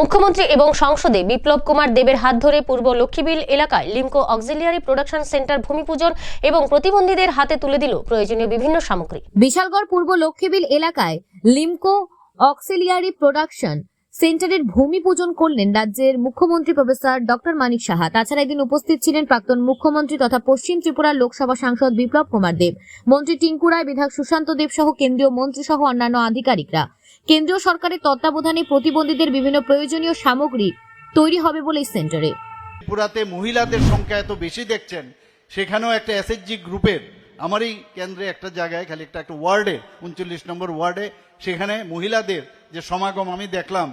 মুখ্যমন্ত্রী এবং সংসদে বিপ্লব কুমার দেবের হাত ধরে পূর্ব লক্ষ্মীবিল এলাকায় লিমকো অক্সিলিয়ারি প্রোডাকশন সেন্টার ভূমিপূজন এবং প্রতিবন্ধীদের হাতে তুলে দিল প্রয়োজনীয় বিভিন্ন সামগ্রী। বিশালগড় পূর্ব লক্ষ্মীবিল এলাকায় লিমকো অক্সিলিয়ারি প্রোডাকশন সেন্টারের ভূমি পূজন করলেন রাজ্যের মুখ্যমন্ত্রী প্রফেসর ডক্টর মানিক সাহা। তাছাড়া এদিন উপস্থিত ছিলেন প্রাক্তন মুখ্যমন্ত্রী তথা পশ্চিম ত্রিপুরার লোকসভা সাংসদ বিপ্লব কুমার দেব। মন্ত্রী টিঙ্কুরায় বিধায়ক সুশান্ত দেব সহ কেন্দ্রীয় মন্ত্রী সহ অন্যান্য আধিকারিকরা। কেন্দ্রীয় সরকারের তত্ত্বাবধানে প্রতিবন্ধীদের বিভিন্ন প্রয়োজনীয় সামগ্রী তৈরি হবে বলে এই সেন্টারে ত্রিপুরাতে মহিলাদের সংখ্যা এত বেশি দেখছেন সেখানেও একটা এসএসজি গ্রুপের আমারই কেন্দ্রে একটা জায়গায় খালি একটা একটা ওয়ার্ডে উনচল্লিশ নম্বর ওয়ার্ডে সেখানে মহিলাদের যে সমাগম আমি দেখলাম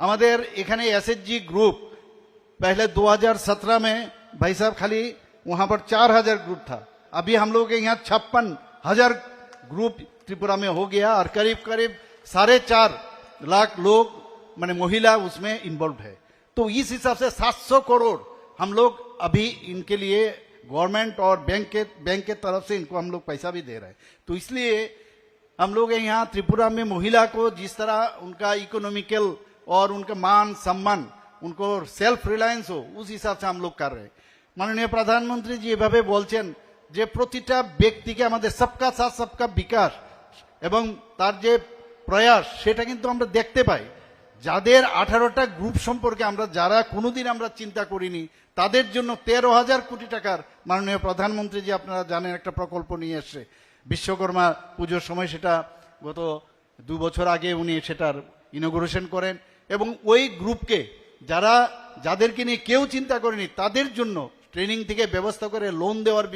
আমাদের এখানে एसएचजी ग्रुप पहले 2017 में भाई साहब खाली वहां पर चार हजार ग्रुप था अभी हम लोग के यहाँ छप्पन हजार ग्रुप त्रिपुरा में हो गया और करीब करीब साढ़े चार लाख लोग मैंने महिला उसमें इन्वॉल्व है तो इस हिसाब से 700 करोड़ हम लोग अभी इनके लिए गवर्नमेंट और बैंक के बैंक के तरफ से इनको हम लोग पैसा भी दे रहे हैं तो इसलिए हम लोग यहाँ त्रिपुरा में महिला को जिस तरह उनका इकोनॉमिकल और उनका मान सम्मान उनको सेल्फ रिलायंस हो उस हिसाब से हम लोग कर रहे हैं মাননীয় প্রধানমন্ত্রী জি এভাবে বলছেন যে প্রতিটা ব্যক্তিকে আমাদের সবকা সাথ সবকা বিকাশ এবং তার যে প্রয়াস, সেটা কিন্তু আমরা দেখতে পাই। যাদের আঠারোটা গ্রুপ সম্পর্কে আমরা, যারা কোনোদিন আমরা চিন্তা করিনি, তাদের জন্য তেরো হাজার কোটি টাকার মাননীয় প্রধানমন্ত্রী যে আপনারা জানেন, একটা প্রকল্প নিয়ে এসছে। বিশ্বকর্মা পুজোর সময় সেটা গত দু বছর আগে উনি সেটার ইনোগ্রেশন করেন এবং ওই গ্রুপকে যারা, যাদেরকে নিয়ে কেউ চিন্তা করেনি, তাদের জন্য ট্রেনিং থেকে ব্যবস্থা করে লোন দেওয়ার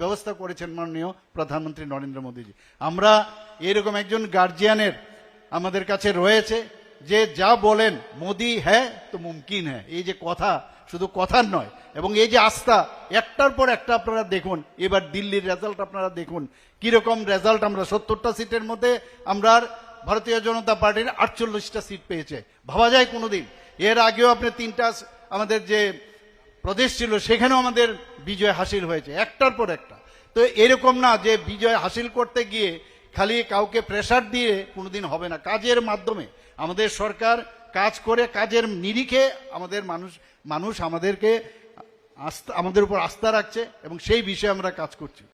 ব্যবস্থা করেছেন মাননীয় প্রধানমন্ত্রী নরেন্দ্র মোদীজি। আমরা এরকম একজন গার্জিয়ানের আমাদের কাছে রয়েছে যে যা বলেন, মোদি হ্যাঁ তো মুমকিন হ্যাঁ। এই যে কথা, শুধু কথার নয়, এবং এই যে আস্থা, একটার পর একটা আপনারা দেখুন, এবার দিল্লির রেজাল্ট আপনারা দেখুন, কীরকম রেজাল্ট আমরা সত্তরটা সিটের মধ্যে, আমরা ভারতীয় জনতা পার্টির আটচল্লিশটা সিট পেয়েছে। ভাবা যায় কোনোদিন। এর আগেও আপনি তিনটা আমাদের যে প্রদেশ ছিল, সেখানেও আমাদের বিজয় হাসিল হয়েছে, একটার পর একটা। তো এরকম না যে বিজয় হাসিল করতে গিয়ে খালি কাউকে প্রেশার দিয়ে কোনোদিন হবে না। কাজের মাধ্যমে আমাদের সরকার কাজ করে, কাজের নিরিখে আমাদের মানুষ মানুষ আমাদেরকে আস্থা, আমাদের উপর আস্থা রাখছে এবং সেই বিষয়ে আমরা কাজ করছি।